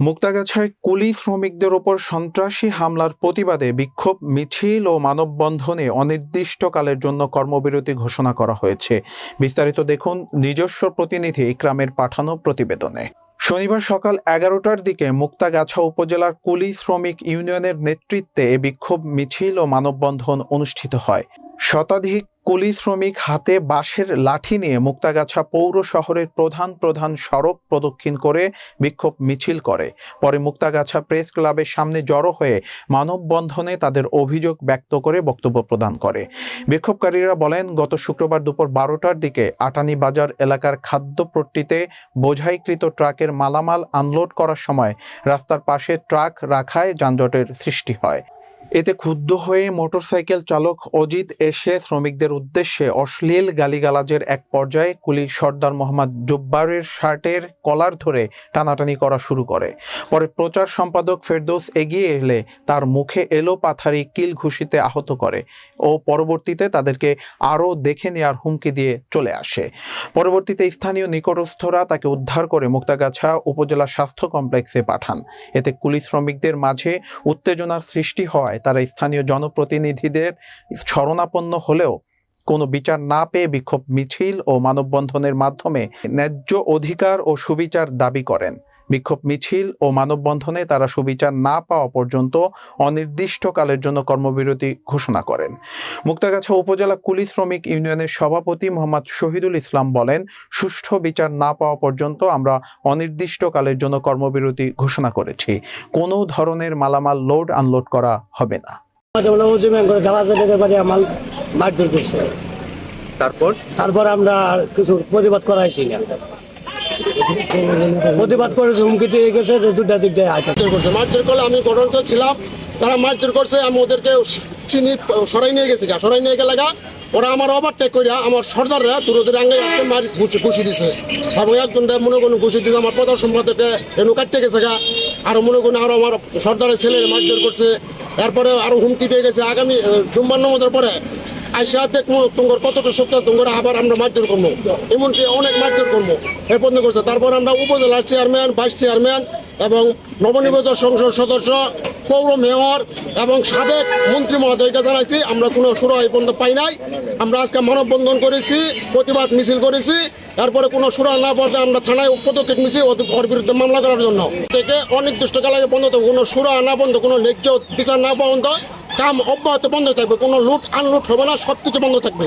মুক্তাগাছায় কুলি শ্রমিকদের ওপর সন্ত্রাসী হামলার প্রতিবাদে বিক্ষোভ, মিছিল ও মানববন্ধনে অনির্দিষ্টকালের জন্য কর্মবিরতি ঘোষণা করা হয়েছে। বিস্তারিত দেখুন নিজস্ব প্রতিনিধি ইকরামের পাঠানো প্রতিবেদনে। শনিবার সকাল এগারোটার দিকে মুক্তাগাছা উপজেলার কুলি শ্রমিক ইউনিয়নের নেতৃত্বে এ বিক্ষোভ, মিছিল ও মানববন্ধন অনুষ্ঠিত হয়। শতাধিক কুলি শ্রমিক হাতে বাঁশের লাঠি নিয়ে মুক্তাগাছা পৌর শহরের প্রধান প্রধান সড়ক প্রদক্ষিণ করে বিক্ষোভ মিছিল করে। পরে মুক্তাগাছা প্রেস ক্লাবের সামনে জড়ো হয়ে মানববন্ধনে তাদের অভিযোগ ব্যক্ত করে বক্তব্য প্রদান করে। বিক্ষোভকারীরা বলেন, গত শুক্রবার দুপুর বারোটার দিকে আটানি বাজার এলাকার খাদ্যপট্টিতে বোঝাইকৃত ট্রাকের মালামাল আনলোড করার সময় রাস্তার পাশে ট্রাক রাখায় যানজটের সৃষ্টি হয়। এতে ক্ষুব্ধ হয়ে মোটরসাইকেল চালক অজিত এসে শ্রমিকদের উদ্দেশ্যে অশ্লীল গালিগালাজের এক পর্যায়ে কুলি সর্দার মোহাম্মদ জব্বারের শার্টের কলার ধরে টানাটানি করা শুরু করে। পরে প্রচার সম্পাদক ফেরদৌস এগিয়ে এলে তার মুখে এলো পাথারি কিল ঘুষিতে আহত করে ও পরবর্তীতে তাদেরকে আরও দেখে নেওয়ার হুমকি দিয়ে চলে আসে। পরবর্তীতে স্থানীয় নিকটস্থরা তাকে উদ্ধার করে মুক্তাগাছা উপজেলা স্বাস্থ্য কমপ্লেক্সে পাঠান। এতে কুলি শ্রমিকদের মাঝে উত্তেজনার সৃষ্টি হওয়ায় তারা স্থানীয় জনপ্রতিনিধিদের শরণাপন্ন হলেও কোনো বিচার না পেয়ে বিক্ষোভ মিছিল ও মানববন্ধনের মাধ্যমে ন্যায্য অধিকার ও সুবিচার দাবি করেন। বিক্ষোভ মিছিল ও মানববন্ধনে তারা সুবিচার না পাওয়া পর্যন্ত অনির্দিষ্টকালের জন্য কর্মবিরতি ঘোষণা করেন। মুক্তাগাছা উপজেলা কুলি শ্রমিক ইউনিয়নের সভাপতি মোহাম্মদ শহীদুল ইসলাম বলেন সুষ্ঠু বিচার না পাওয়া পর্যন্ত আমরা অনির্দিষ্টকালের জন্য কর্মবিরতি ঘোষণা করেছি। কোনো ধরনের মালামাল লোড আনলোড করা হবে না। তারপর? তারপর আমরা কিছু প্রতিবাদ করাইছি না। প্রতিবাদ করেছে হুমকি দিয়ে গেছে দুটা দিক দিয়ে করছে, মারধর করলে আমি ঘটনাস্থল ছিলাম। তারা মারধর করছে, আমি ওদেরকে চিনি, সরাই নিয়ে গেছি গা, সরাই নিয়ে গেলে গা, ওরা আমার ওভারটেক করিয়া আমার সর্দাররা তুরোদের আঙ্গে আসছে, মারি ঘুষি ঘুষি দিছে। এবং একজনটা মনে কোনো ঘুষি দিছে, আমার প্রধান সম্পাদকে এনু কাটতে গেছে গা। আরও মনে কোনো আরও আমার সর্দারের ছেলে মারধর করছে। এরপরে আরও হুমকি দিয়ে গেছে। আগামী জুম্বার নমদের পরে আইসা দেখব তোমার কতটা সত্য তোমার আবার আমরা মারধর করব এমনকি অনেক মারধর করব এ পর্যন্ত করছে। তারপর আমরা উপজেলার চেয়ারম্যান ভাইস চেয়ারম্যান এবং নবনির্বাচিত সংসদ সদস্য, পৌর মেয়র এবং সাবেক মন্ত্রী মহোদয়কে জানাইছি। আমরা কোনো সুরা এই পর্যন্ত পাই নাই। আমরা আজকে মানববন্ধন করেছি, প্রতিবাদ মিছিল করেছি। তারপরে কোনো সুরা না পড়তে আমরা থানায় পদক্ষেপ নিয়েছি ওর বিরুদ্ধে মামলা করার জন্য। থেকে অনির্দিষ্টকালের থাকবে কোনো সুরা না বন্ধ কোনো ন্যায্য বিচার না বন্ধ কাম অব্যাহত বন্ধ থাকবে কোনো লুট আনলুট হবে না সব কিছু বন্ধ থাকবে।